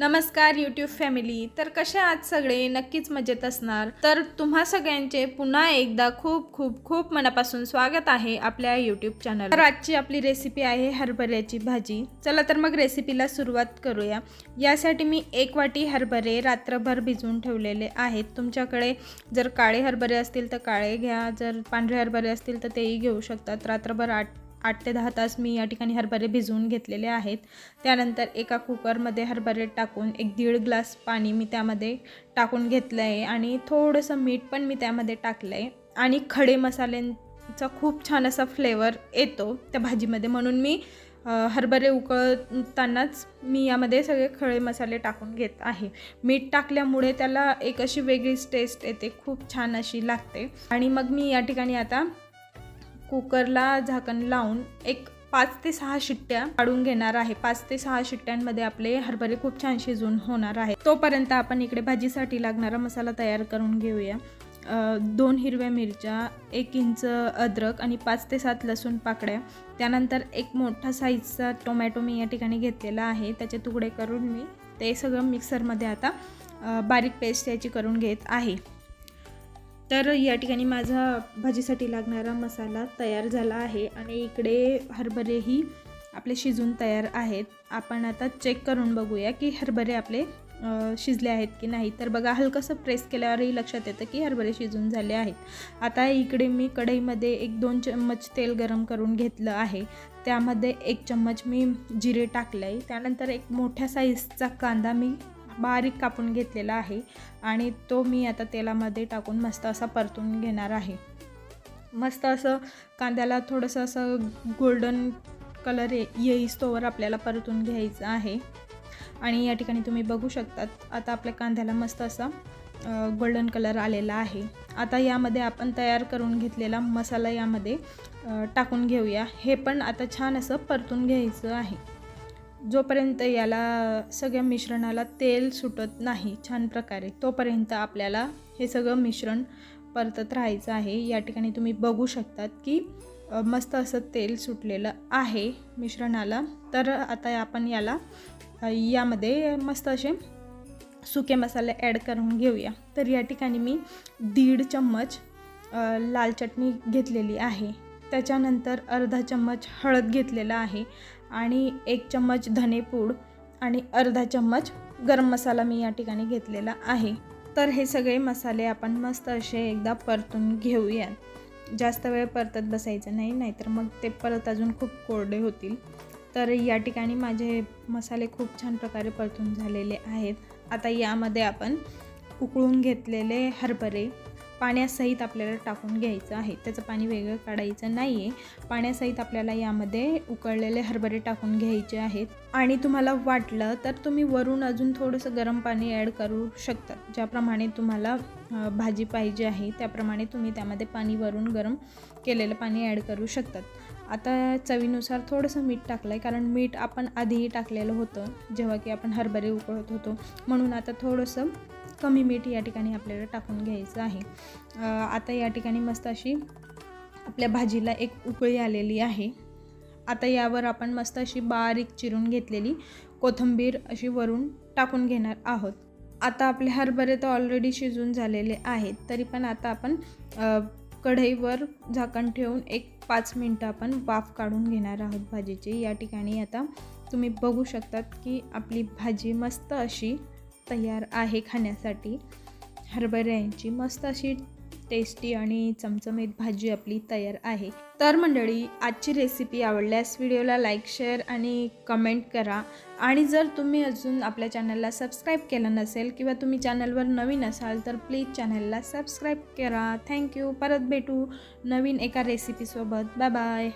नमस्कार YouTube family तर कशा आज सगळे? नक्कीच मजेत असणार. तर तुम्हा सगळ्यांचे पुन्हा एकदा खूप खूप खूप मनापासून स्वागत आहे आपल्या यूट्यूब चॅनल तर आजची आपली रेसिपी आहे हरभऱ्याची भाजी. चला तर मग रेसिपीला सुरुवात करूया. यासाठी मी एक वाटी हरभरे रात्रभर भिजवून ठेवलेले आहेत. तुमच्याकडे जर काळे हरभरे असतील तर काळे घ्या. जर पांढरे हरभरे असतील तर तेही घेऊ शकतात. रात्रभर आठ आठ ते दहा तास मी या ठिकाणी हरभरे भिजवून घेतलेले आहेत. त्यानंतर एका कुकरमध्ये हरभरे टाकून एक दीड ग्लास पाणी मी त्यामध्ये टाकून घेतलं आहे आणि थोडंसं मीठ पण मी त्यामध्ये टाकलं आहे. आणि खडे मसाल्यांचा खूप छान असा फ्लेवर येतो त्या भाजीमध्ये म्हणून मी हरभरे उकळतानाच मी यामध्ये सगळे खडे मसाले टाकून घेत आहे. मीठ टाकल्यामुळे त्याला एक अशी वेगळीच टेस्ट येते खूप छान अशी लागते. आणि मग मी या ठिकाणी आता कुकरला झाकण लावून एक पाच ते सहा शिट्ट्या काढून घेणार आहे. पाच ते सहा शिट्ट्यांमध्ये आपले हरभरे खूप छान शिजून होणार आहे तोपर्यंत आपण इकडे भाजीसाठी लागणारा मसाला तयार करून घेऊया. दोन हिरव्या मिरच्या एक इंच अद्रक आणि पाच ते सात लसूण पाकड्या त्यानंतर एक मोठा साईजचा टोमॅटो मी या ठिकाणी घेतलेला आहे. त्याचे तुकडे करून मी ते सगळं मिक्सरमध्ये आता बारीक पेस्ट याची करून घेत आहे. तर या ठिकाणी माझा भाजीसाठी लागणारा मसाला तयार झाला आहे आणि इकडे हरभरेही आपले शिजून तयार आहेत. आपण आता चेक करून बघूया की हरभरे आपले शिजले आहेत की नाही. तर बघा हलकंसं प्रेस केल्यावरही लक्षात येतं की हरभरे शिजून झाले आहेत. आता इकडे मी कढईमध्ये एक दोन चम्मच तेल गरम करून घेतलं आहे. त्यामध्ये एक चम्मच मी जिरे टाकलं आहे त्यानंतर एक मोठ्या साईजचा कांदा मी बारीक कापून घेतलेला आहे आणि तो मी आता तेलामध्ये टाकून मस्त असा परतून घेणार आहे. मस्त असं कांद्याला थोडंसं असं गोल्डन कलर ये येईस्तोवर आपल्याला परतून घ्यायचं आहे. आणि या ठिकाणी तुम्ही बघू शकतात आता आपल्या कांद्याला मस्त असा गोल्डन कलर आलेला आहे. आता यामध्ये आपण तयार करून घेतलेला मसाला यामध्ये टाकून घेऊया. हे पण आता छान असं परतून घ्यायचं आहे. जोपर्यंत याला सगळ्या मिश्रणाला तेल सुटत नाही छान प्रकारे तोपर्यंत आपल्याला हे सगळं मिश्रण परतत राहायचं आहे. या ठिकाणी तुम्ही बघू शकतात की मस्त असं तेल सुटलेलं आहे मिश्रणाला. तर आता आपण याला यामध्ये मस्त असे सुके मसाले ॲड करून घेऊया. तर या ठिकाणी मी दीड चम्मच लाल चटणी घेतलेली आहे. त्याच्यानंतर अर्धा चम्मच हळद घेतलेला आहे आणि एक चम्मच धनेपूड आणि अर्धा चम्मच गरम मसाला मी या ठिकाणी घेतलेला आहे. तर हे सगळे मसाले आपण मस्त असे एकदा परतून घेऊयात जास्त वेळ परतत बसायचं नाही नाहीतर मग ते परत अजून खूप कोरडे होतील. तर या ठिकाणी माझे मसाले खूप छान प्रकारे परतून झालेले आहेत. आता यामध्ये आपण उकळून घेतलेले हरभरे पाण्यासहित आपल्याला टाकून घ्यायचं आहे. त्याचं पाणी वेगळं काढायचं नाही आहे पाण्यासहित आपल्याला यामध्ये उकळलेले हरभरे टाकून घ्यायचे आहेत. आणि तुम्हाला वाटलं तर तुम्ही वरून अजून थोडंसं गरम पाणी ॲड करू शकता. ज्याप्रमाणे तुम्हाला भाजी पाहिजे आहे त्याप्रमाणे तुम्ही त्यामध्ये पाणी वरून गरम केलेलं पाणी ॲड करू शकतात. आता चवीनुसार थोडंसं मीठ टाकलं आहे कारण मीठ आपण आधीही टाकलेलं होतं जेव्हा की आपण हरभरे उकळत होतो. म्हणून आता थोडंसं कमी मीठ या ठिकाणी आपल्याला टाकून घ्यायचं आहे. आता या ठिकाणी मस्त अशी आपल्या भाजीला एक उकळी आलेली आहे. आता यावर आपण मस्त अशी बारीक चिरून घेतलेली कोथिंबीर अशी वरून टाकून घेणार आहोत. आता आपले हरभरे तर ऑलरेडी शिजून झालेले आहेत तरी पण आता आपण कढईवर झाकण ठेवून एक पाच मिनटं आपण वाफ काढून घेणार आहोत भाजीची. या ठिकाणी आता तुम्ही बघू शकतात की आपली भाजी मस्त अशी तयार आहे खाण्यासाठी. हरभऱ्यांची मस्त अशी टेस्टी आणि चमचमीत भाजी आपली तयार आहे. तर मंडळी आजची रेसिपी आवडल्यास व्हिडिओला लाईक शेअर आणि कमेंट करा. आणि जर तुम्ही अजून आपल्या चॅनलला सबस्क्राईब केलं नसेल किंवा तुम्ही चॅनलवर नवीन असाल तर प्लीज चॅनलला सबस्क्राईब करा. थँक्यू परत भेटू नवीन एका रेसिपीसोबत बाय बाय